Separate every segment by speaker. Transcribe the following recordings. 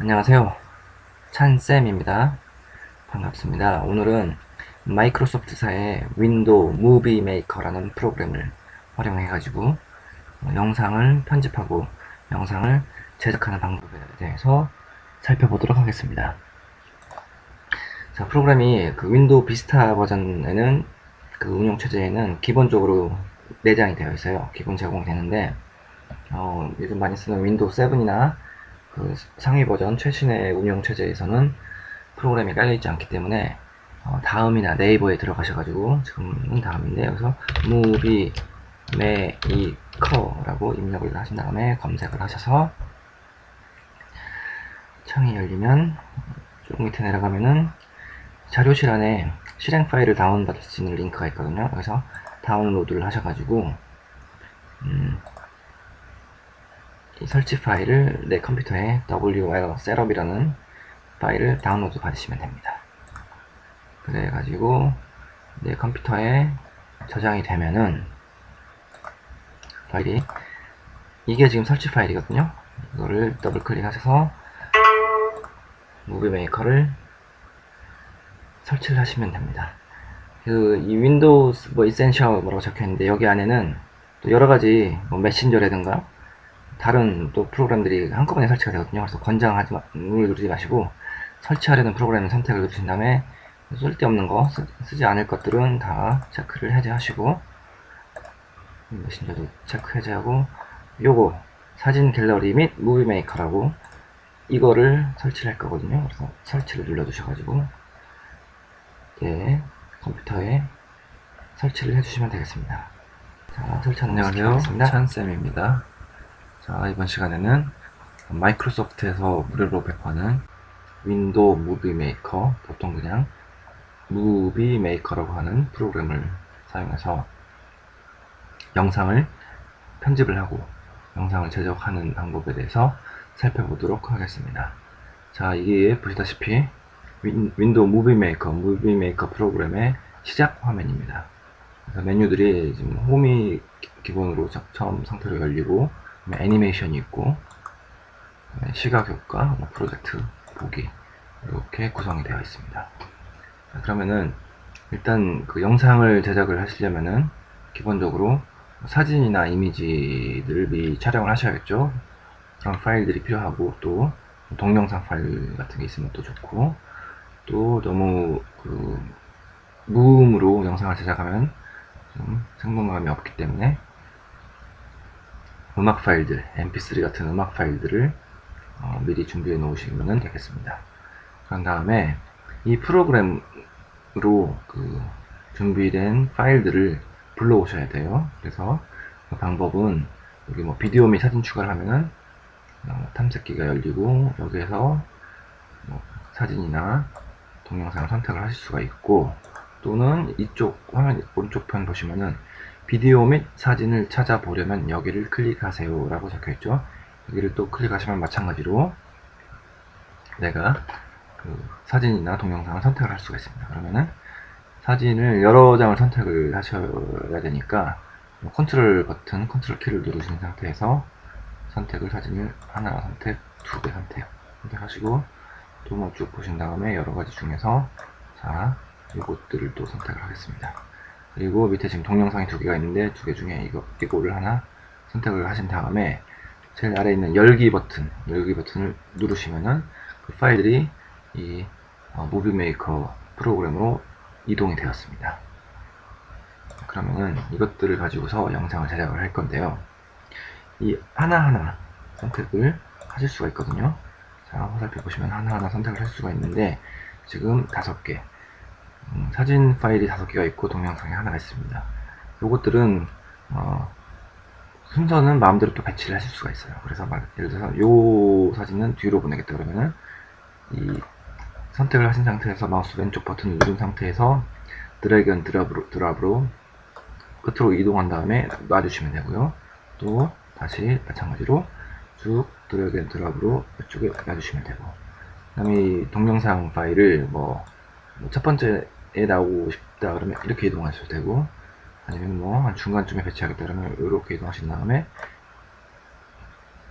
Speaker 1: 안녕하세요. 찬쌤입니다. 반갑습니다. 오늘은 마이크로소프트사의 윈도우 무비 메이커라는 프로그램을 활용해 가지고 어, 영상을 편집하고 영상을 제작하는 방법에 대해서 살펴보도록 하겠습니다. 자, 프로그램이 그 윈도우 비스타 버전에는 그 운영 체제에는 기본적으로 내장이 되어 있어요. 기본 제공되는데, 어, 요즘 많이 쓰는 윈도우 7이나 그 상위 버전 최신의 운영 체제에서는 프로그램이 깔려 있지 않기 때문에 어, 다음이나 네이버에 들어가셔가지고 지금은 다음인데 여기서 무비 메이커라고 입력을 하신 다음에 검색을 하셔서 창이 열리면 쭉 밑에 내려가면은 자료실 안에 실행 파일을 다운받을 수 있는 링크가 있거든요. 그래서 다운로드를 하셔가지고 음, 이 설치 파일을 내 컴퓨터에 WL 셋업이라는 파일을 다운로드 받으시면 됩니다. 그래가지고 내 컴퓨터에 저장이 되면은 파일이 이게 지금 설치 파일이거든요. 이거를 더블 클릭하셔서 무비 메이커를 설치를 하시면 됩니다. 그 이 윈도우 뭐 이센셜 뭐라고 적혀 있는데 여기 안에는 또 여러 가지 뭐 메신저라든가 다른 또 프로그램들이 한꺼번에 설치가 되거든요. 그래서 권장하지 마, 누르지 마시고 설치하려는 프로그램 선택을 누르신 다음에 쓸데없는 거 쓰, 지 않을 것들은 다 체크를 해제하시고 메신저도 체크 해제하고 요거 사진 갤러리 및 무비 메이커라고 이거를 설치를 할 거거든요. 그래서 설치를 눌러 주셔가지고 예, 컴퓨터에 설치를 해주시면 되겠습니다. 자, 거
Speaker 2: 안녕하세요. 찬쌤입니다. 자, 이번 시간에는 마이크로소프트에서 무료로 배포하는 윈도우 무비 메이커, 보통 그냥 무비 메이커라고 하는 프로그램을 사용해서 영상을 편집을 하고 영상을 제작하는 방법에 대해서 살펴보도록 하겠습니다. 자, 이게 보시다시피 윈, 윈도우 무비 메이커, 무비 메이커 프로그램의 시작 화면입니다. 그래서 메뉴들이 지금 홈이 기- 기본으로 처- 처음 상태로 열리고 애니메이션이 있고 그다음에 시각 효과, 뭐 프로젝트 보기 이렇게 구성이 되어 있습니다. 자, 그러면은 일단 그 영상을 제작을 하시려면은 기본적으로 사진이나 이미지들을 미리 촬영을 하셔야겠죠. 그런 파일들이 필요하고 또 동영상 파일 같은 게 있으면 또 좋고 또 너무 그 무음으로 영상을 제작하면 좀 생동감이 없기 때문에 음악 파일들, mp3 같은 음악 파일들을 어, 미리 준비해 놓으시면 되겠습니다. 그런 다음에 이 프로그램으로 그 준비된 파일들을 불러오셔야 돼요. 그래서 그 방법은 여기 뭐 비디오 및 사진 추가를 하면은 어, 탐색기가 열리고 여기에서 뭐 사진이나 동영상을 선택을 하실 수가 있고 또는 이쪽 화면 오른쪽 편 보시면은 비디오 및 사진을 찾아보려면 여기를 클릭하세요 라고 적혀 있죠 여기를 또 클릭하시면 마찬가지로 내가 그 사진이나 동영상을 선택을 할 수가 있습니다 그러면은 사진을 여러 장을 선택을 하셔야 되니까 뭐 컨트롤 버튼 컨트롤 키를 누르신 상태에서 선택을 사진을 하나 선택 두 개 선택 선택하시고 또 뭐 쭉 보신 다음에 여러 가지 중에서 자 이것들을 또 선택을 하겠습니다. 그리고 밑에 지금 동영상이 두 개가 있는데 두 개 중에 이거 이거를 하나 선택을 하신 다음에 제일 아래에 있는 열기 버튼 열기 버튼을 누르시면은 그 파일들이 이 어, 무비 메이커 프로그램으로 이동이 되었습니다. 그러면은 이것들을 가지고서 영상을 제작을 할 건데요. 이 하나하나 선택을 하실 수가 있거든요. 자, 화살표 보시면 하나하나 선택을 할 수가 있는데 지금 다섯 개 음, 사진 파일이 다섯 개가 있고 동영상이 하나가 있습니다. 요것들은 어, 순서는 마음대로 또 배치를 하실 수가 있어요. 그래서 막 예를 들어서 요 사진은 뒤로 보내겠다 그러면은 이 선택을 하신 상태에서 마우스 왼쪽 버튼을 누른 상태에서 드래그 앤 드랍으로, 드랍으로 끝으로 이동한 다음에 놔주시면 되고요. 또 다시 마찬가지로 쭉 드래그 앤 드랍으로 이쪽에 놔주시면 되고 그 다음에 이 동영상 파일을 뭐 첫 번째 에 나오고 싶다 그러면 이렇게 이동하셔도 되고 아니면 뭐한 중간쯤에 배치하겠다 그러면 이렇게 이동하신 다음에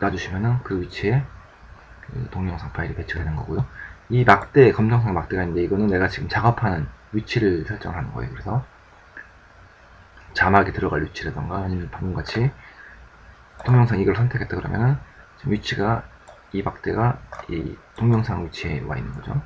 Speaker 2: 놔주시면은 그 위치에 그 동영상 파일이 배치가 되는 거고요. 이 막대, 검정색 막대가 있는데 이거는 내가 지금 작업하는 위치를 설정하는 거예요. 그래서 자막이 들어갈 위치라던가 아니면 방금 같이 동영상 이걸 선택했다 그러면은 위치가 이 막대가 이 동영상 위치에 와 있는 거죠.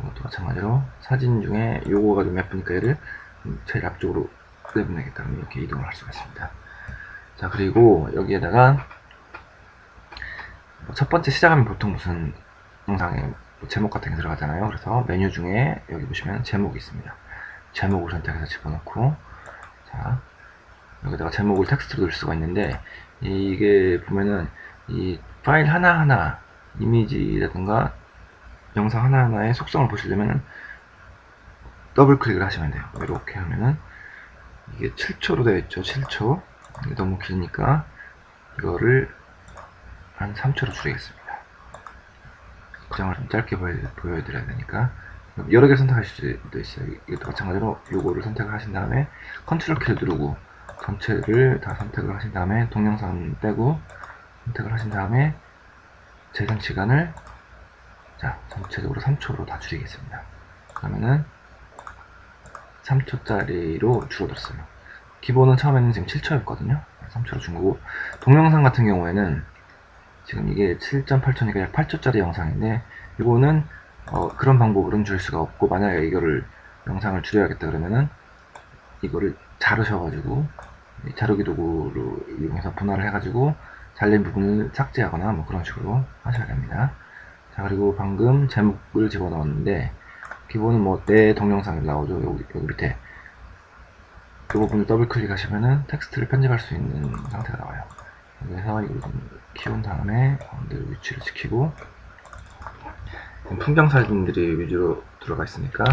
Speaker 2: 이것도 마찬가지로 사진 중에 요거가 좀 예쁘니까 얘를 제일 앞쪽으로 내보내겠다 그러면 이렇게 이동을 할 수가 있습니다. 자 그리고 여기에다가 첫 번째 시작하면 보통 무슨 영상에 뭐 제목 같은 게 들어가잖아요. 그래서 메뉴 중에 여기 보시면 제목이 있습니다. 제목을 선택해서 집어넣고 자 여기다가 제목을 텍스트로 넣을 수가 있는데 이게 보면은 이 파일 하나하나 이미지라든가 영상 하나하나의 속성을 보시려면 더블 클릭을 하시면 돼요. 이렇게 하면은 이게 7초로 되어 있죠. 7초. 이게 너무 길니까 이거를 한 3초로 줄이겠습니다. 구장을 좀 짧게 보여, 보여드려야 되니까 여러 개 선택하실 수도 있어요. 이것도 마찬가지로 요거를 선택을 하신 다음에 컨트롤 키를 누르고 전체를 다 선택을 하신 다음에 동영상 빼고 선택을 하신 다음에 재생 시간을 자 전체적으로 3초로 다 줄이겠습니다. 그러면은 3초짜리로 줄어들었어요. 기본은 처음에는 지금 7초였거든요. 3초로 준 거고 동영상 같은 경우에는 지금 이게 7.8초니까 약 8초짜리 영상인데 이거는 어, 그런 방법으로는 줄 수가 없고 만약에 이거를 영상을 줄여야겠다 그러면은 이거를 자르셔가지고 이 자르기 도구로 이용해서 분할을 해가지고 잘린 부분을 삭제하거나 뭐 그런 식으로 하셔야 됩니다. 자 그리고 방금 제목을 집어넣었는데 기본은 뭐 내 동영상이 나오죠 여기, 여기 밑에 이 부분을 더블 클릭하시면은 텍스트를 편집할 수 있는 상태가 나와요. 그래서 이걸 좀 키운 다음에 가운데 위치를 지키고 풍경 사진들이 위주로 들어가 있으니까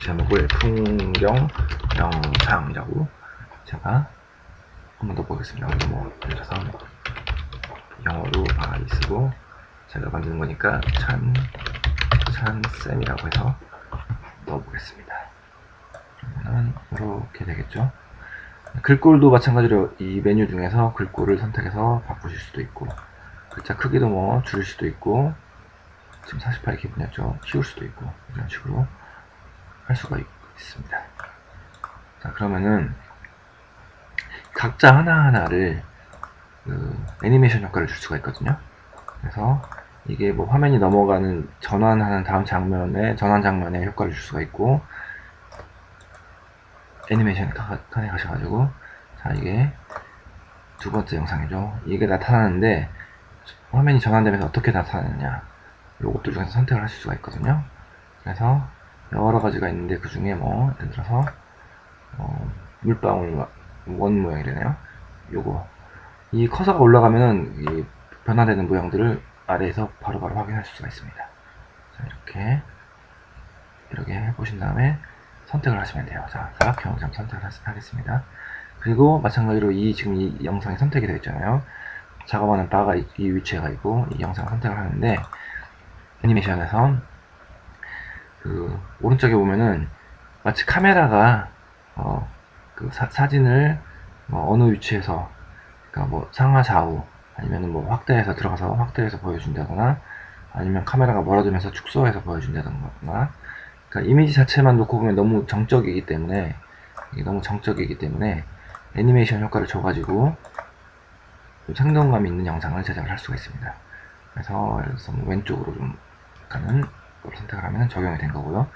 Speaker 2: 제목을 풍경 영상이라고 제가 한 번 더 보겠습니다. 뭐 예를 들어서 영어로 많이 쓰고 제가 만드는 거니까 찬 찬쌤이라고 해서 넣어보겠습니다. 그러면은 이렇게 되겠죠. 글꼴도 마찬가지로 이 메뉴 중에서 글꼴을 선택해서 바꾸실 수도 있고 글자 크기도 뭐 줄일 수도 있고 지금 48 기분이었죠 키울 수도 있고 이런 식으로 할 수가 있, 있습니다 자 그러면은 각자 하나하나를 그 애니메이션 효과를 줄 수가 있거든요 그래서 이게 뭐 화면이 넘어가는 전환하는 다음 장면에 전환 장면에 효과를 줄 수가 있고 애니메이션 카- 칸에 가셔가지고. 자 이게 두 번째 영상이죠. 이게 나타나는데 화면이 전환되면서 어떻게 나타나느냐. 요것들 중에서 선택을 하실 수가 있거든요. 그래서 여러 가지가 있는데 그 중에 뭐 예를 들어서 어, 물방울 와- 원 모양이래네요. 요거. 이 커서가 올라가면은 이 변화되는 모양들을 아래에서 바로 바로 확인할 수가 있습니다 자 이렇게 이렇게 해보신 다음에 선택을 하시면 돼요. 자, 사각형 영상 선택을 하- 하겠습니다. 그리고 마찬가지로 이 지금 이 영상이 선택이 되어 있잖아요. 작업하는 바가 이, 이 위치에 가 있고 이 영상 선택을 하는데 애니메이션에서 그 오른쪽에 보면은 마치 카메라가 어, 그 사, 사진을 뭐 어느 위치에서 그러니까 뭐 상하 좌우 아니면은 뭐 확대해서 들어가서 확대해서 보여준다거나 아니면 카메라가 멀어지면서 축소해서 보여준다거나 그러니까 이미지 자체만 놓고 보면 너무 정적이기 때문에 너무 정적이기 때문에 애니메이션 효과를 줘가지고 좀 생동감 있는 영상을 제작을 할 수가 있습니다. 그래서 뭐 왼쪽으로 좀 가는 걸 선택을 하면 적용이 된 거고요.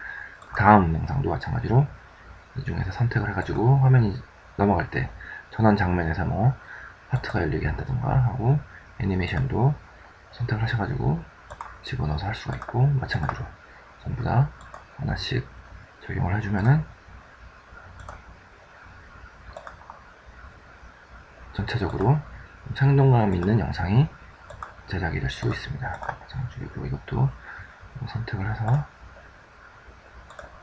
Speaker 2: 다음 영상도 마찬가지로 이 중에서 선택을 해가지고 화면이 넘어갈 때 전환 장면에서 뭐 하트가 열리게 한다던가 하고 애니메이션도 선택을 하셔가지고 집어넣어서 할 수가 있고 마찬가지로 전부 다 하나씩 적용을 해주면은 전체적으로 생동감 있는 영상이 제작이 될 수 있습니다. 그리고 이것도 선택을 해서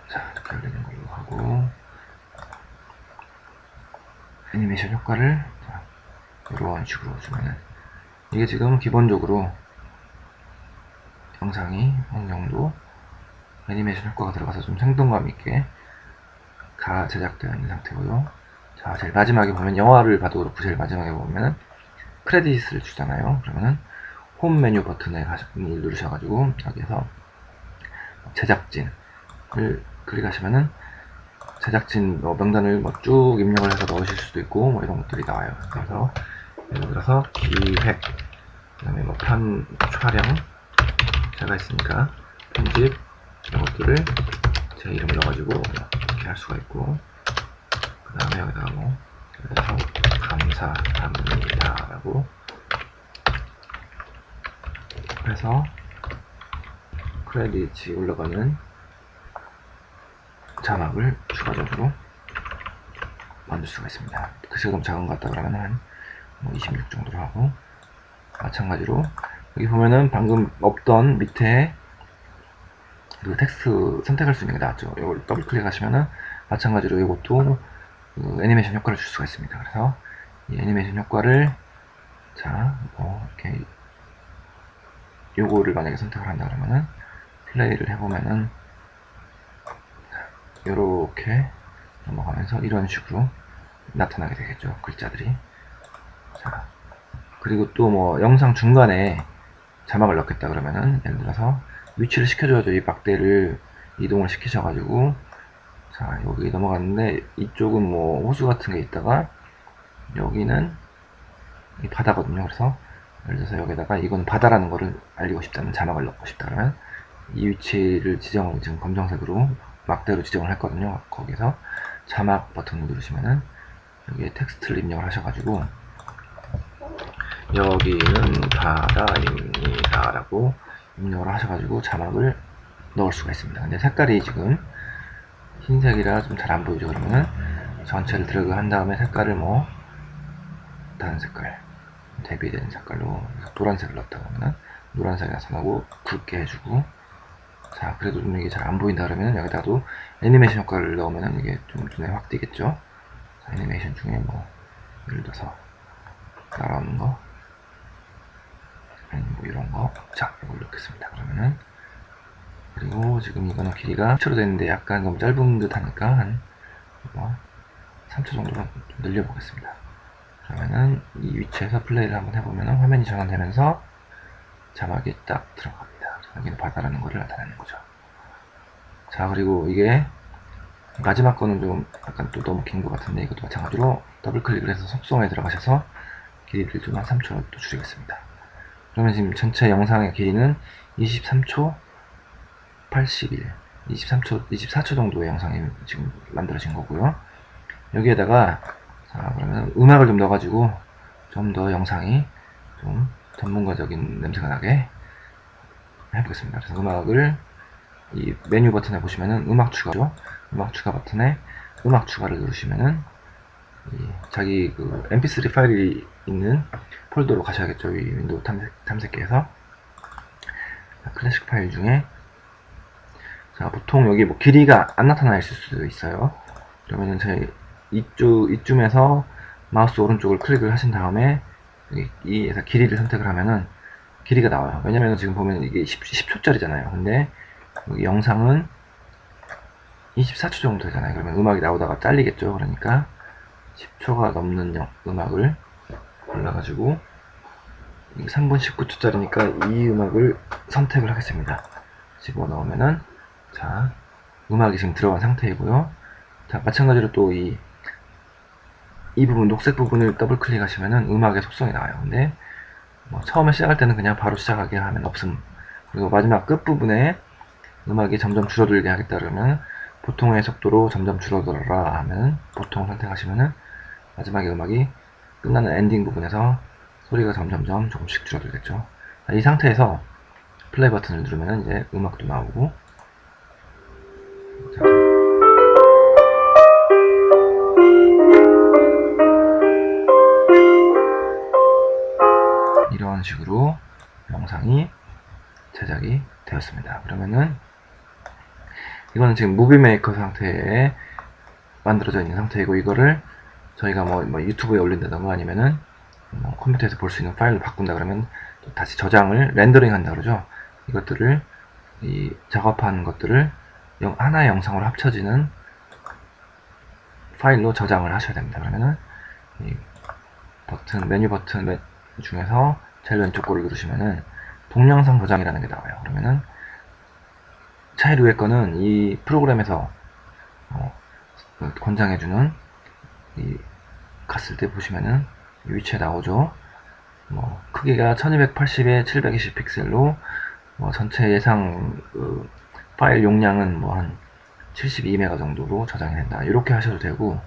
Speaker 2: 자 이렇게 열리는 걸로 하고 애니메이션 효과를 자, 이런 식으로 주면은 이게 지금 기본적으로 영상이 어느 정도 애니메이션 효과가 들어가서 좀 생동감 있게 다 제작되어 있는 상태고요. 자, 제일 마지막에 보면 영화를 봐도 그렇고 제일 마지막에 보면은 크레딧을 주잖아요. 그러면은 홈 메뉴 버튼에 누르셔가지고 여기에서 제작진을 클릭하시면은 제작진 뭐 명단을 뭐 쭉 입력을 해서 넣으실 수도 있고 뭐 이런 것들이 나와요. 그래서 예를 들어서 기획, 그다음에 뭐 편 촬영 제가 있으니까 편집 이런 것들을 제 이름 넣어가지고 이렇게 할 수가 있고 그 다음에 여기다가 뭐 들어서 감사합니다라고 해서 크레딧이 올라가는 자막을 추가적으로 만들 수가 있습니다. 글씨가 너무 작은 것 같다 그러면 한26 정도로 하고 마찬가지로 여기 보면은 방금 없던 밑에 그 텍스트 선택할 수 있는 게 나왔죠. 이걸 더블 클릭하시면은 마찬가지로 이것도 그 애니메이션 효과를 줄 수가 있습니다. 그래서 이 애니메이션 효과를 자, 뭐 이렇게 요거를 만약에 선택을 한다 그러면은 플레이를 해보면은 요렇게 넘어가면서 이런 식으로 나타나게 되겠죠. 글자들이. 자, 그리고 또 뭐 영상 중간에 자막을 넣겠다 그러면은 예를 들어서 위치를 시켜줘야죠. 이 막대를 이동을 시키셔 가지고 자 여기 넘어갔는데 이쪽은 뭐 호수 같은 게 있다가 여기는 이 바다거든요. 그래서 예를 들어서 여기다가 이건 바다라는 거를 알리고 싶다는 자막을 넣고 싶다 그러면 이 위치를 지정을 지금 검정색으로 막대로 지정을 했거든요. 거기서 자막 버튼을 누르시면은 여기에 텍스트를 입력을 하셔가지고 여기는 바다입니다 라고 입력을 하셔가지고 자막을 넣을 수가 있습니다. 근데 색깔이 지금 흰색이라 좀 잘 안 보이죠. 그러면은 전체를 드래그 한 다음에 색깔을 뭐 다른 색깔 대비된 색깔로 노란색을 넣었다 그러면은 노란색이 나타나고 굵게 해주고 자 그래도 좀 이게 잘 안 보인다 그러면 여기다도 애니메이션 효과를 넣으면 이게 좀 눈에 확 띄겠죠? 자, 애니메이션 중에 뭐 예를 들어서 날아오는 거 아니면 뭐 이런 거자 이걸 넣겠습니다 그러면은. 그리고 지금 이거는 길이가 10초로 되는데 약간 너무 짧은 듯 하니까 한 뭐 3초 정도로 좀 늘려보겠습니다. 그러면은 이 위치에서 플레이를 한번 해보면은 화면이 전환되면서 자막이 딱 들어갑니다. 여기는 바다라는 거를 나타내는 거죠. 자, 그리고 이게 마지막 거는 좀 약간 또 너무 긴 것 같은데 이것도 마찬가지로 더블 클릭을 해서 속성에 들어가셔서 길이를 좀 한 3초 또 줄이겠습니다. 그러면 지금 전체 영상의 길이는 23초 81, 23초, 24초 정도의 영상이 지금 만들어진 거고요. 여기에다가 자, 그러면 음악을 좀 넣어가지고 좀 더 영상이 좀 전문가적인 냄새가 나게 해보겠습니다. 그래서 음악을 이 메뉴 버튼에 보시면은 음악 추가죠. 음악 추가 버튼에 음악 추가를 누르시면은 이 자기 그 mp3 파일이 있는 폴더로 가셔야겠죠. 이 윈도우 탐색, 탐색기에서 클래식 파일 중에 자 보통 여기 뭐 길이가 안 나타나 있을 수도 있어요. 그러면은 제 이쪽 이쯤에서 마우스 오른쪽을 클릭을 하신 다음에 여기 이에서 길이를 선택을 하면은 길이가 나와요. 왜냐면 지금 보면 이게 10, 10초짜리잖아요. 근데 영상은 24초 정도 되잖아요. 그러면 음악이 나오다가 잘리겠죠. 그러니까 10초가 넘는 영- 음악을 골라가지고 3분 19초짜리니까 이 음악을 선택을 하겠습니다. 집어넣으면은 자 음악이 지금 들어간 상태이고요. 자 마찬가지로 또 이 이 부분 녹색 부분을 더블 클릭하시면은 음악의 속성이 나와요. 근데 뭐 처음에 시작할 때는 그냥 바로 시작하게 하면 없음. 그리고 마지막 끝 부분에 음악이 점점 줄어들게 하겠다 그러면 보통의 속도로 점점 줄어들어라 하면 보통 선택하시면은 마지막에 음악이 끝나는 엔딩 부분에서 소리가 점점점 조금씩 줄어들겠죠. 자, 이 상태에서 플레이 버튼을 누르면 이제 음악도 나오고 자, 식으로 영상이 제작이 되었습니다. 그러면은 이거는 지금 무비 메이커 상태에 만들어져 있는 상태이고 이거를 저희가 뭐, 뭐 유튜브에 올린다던가 아니면은 뭐 컴퓨터에서 볼 수 있는 파일로 바꾼다 그러면 또 다시 저장을 렌더링 한다 그러죠. 이것들을 이 작업한 것들을 영- 하나의 영상으로 합쳐지는 파일로 저장을 하셔야 됩니다. 그러면은 이 버튼 메뉴 버튼 메- 중에서 제일 왼쪽 거를 누르시면은 동영상 저장이라는 게 나와요. 그러면은 차일 위에 거는 이 프로그램에서 어, 그 권장해주는 이 갔을 때 보시면은 이 위치에 나오죠. 뭐 크기가 1280에 720 픽셀로 뭐 전체 예상 그 파일 용량은 뭐 한 72메가 정도로 저장이 된다. 이렇게 하셔도 되고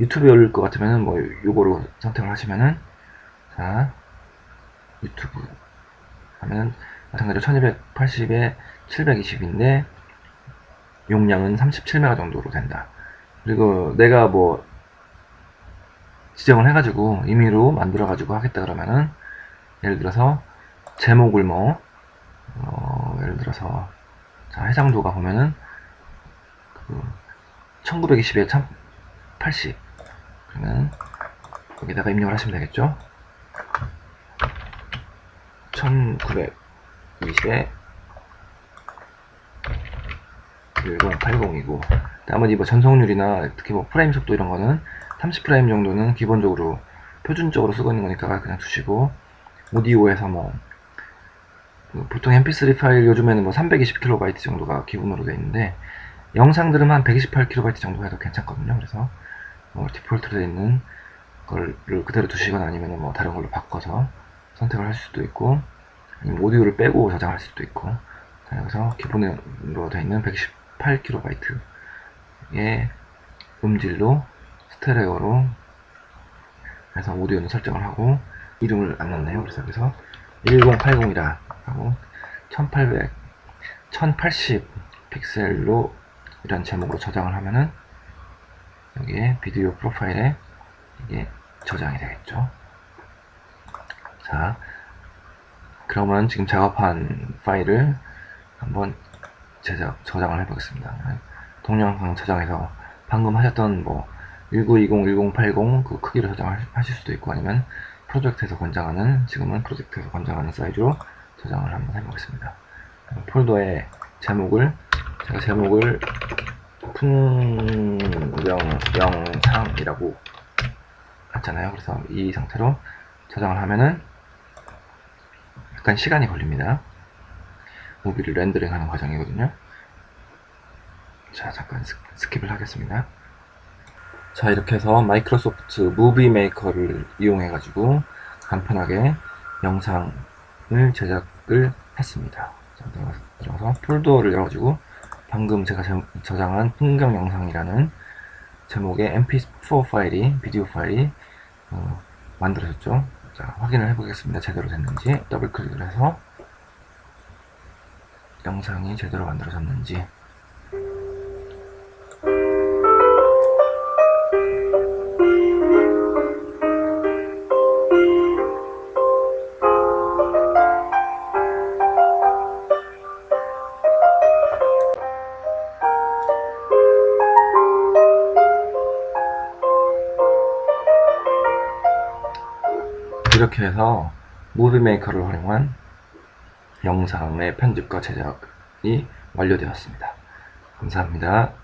Speaker 2: 유튜브에 올릴 것 같으면은 뭐 요거로 선택을 하시면은 자 유튜브 하면은 마찬가지로 1280에 720인데 용량은 37메가 정도로 된다. 그리고 내가 뭐 지정을 해가지고 임의로 만들어가지고 하겠다 그러면은 예를 들어서 제목을 뭐 어, 예를 들어서 자 해상도가 보면은 그 1920에 1080 그러면 여기다가 입력을 하시면 되겠죠 1920에 1080이고 나머지 뭐 전송률이나 특히 뭐 프레임 속도 이런 거는 30프레임 정도는 기본적으로 표준적으로 쓰고 있는 거니까 그냥 두시고 오디오에서 뭐그 보통 mp3 파일 요즘에는 뭐 320KB 정도가 기본으로 돼 있는데 영상들은 한 128KB 정도 해도 괜찮거든요. 그래서 뭐 디폴트로 돼 있는 거를 그대로 두시거나 아니면 뭐 다른 걸로 바꿔서 선택을 할 수도 있고 오디오를 빼고 저장할 수도 있고 자, 여기서 기본으로 돼 있는 118KB의 음질로 스테레오로 해서 오디오는 설정을 하고 이름을 안 넣네요. 그래서 여기서 1080이라 하고 1800, 1080 픽셀로 이런 제목으로 저장을 하면은 여기에 비디오 프로파일에 이게 저장이 되겠죠. 자, 그러면 지금 작업한 파일을 한번 제작, 저장을 해보겠습니다. 동영상 저장해서 방금 하셨던 뭐 1920, 1080 그 크기로 저장하실 수도 있고 아니면 프로젝트에서 권장하는 지금은 프로젝트에서 권장하는 사이즈로 저장을 한번 해보겠습니다. 폴더에 제목을 제가 제목을 풍경 영상이라고 했잖아요. 그래서 이 상태로 저장을 하면은 약간 시간이 걸립니다. 무비를 렌더링하는 과정이거든요. 자 잠깐 스, 스킵을 하겠습니다. 자 이렇게 해서 마이크로소프트 무비 메이커를 이용해 가지고 간편하게 영상을 제작을 했습니다 자, 들어가서 폴더를 열어가지고 방금 제가 제- 저장한 풍경 영상이라는 제목의 mp4 파일이 비디오 파일이 어, 만들어졌죠 자 확인을 해 보겠습니다. 제대로 됐는지. 더블 클릭을 해서 영상이 제대로 만들어졌는지 이렇게 해서 무비메이커를 활용한 영상의 편집과 제작이 완료되었습니다. 감사합니다.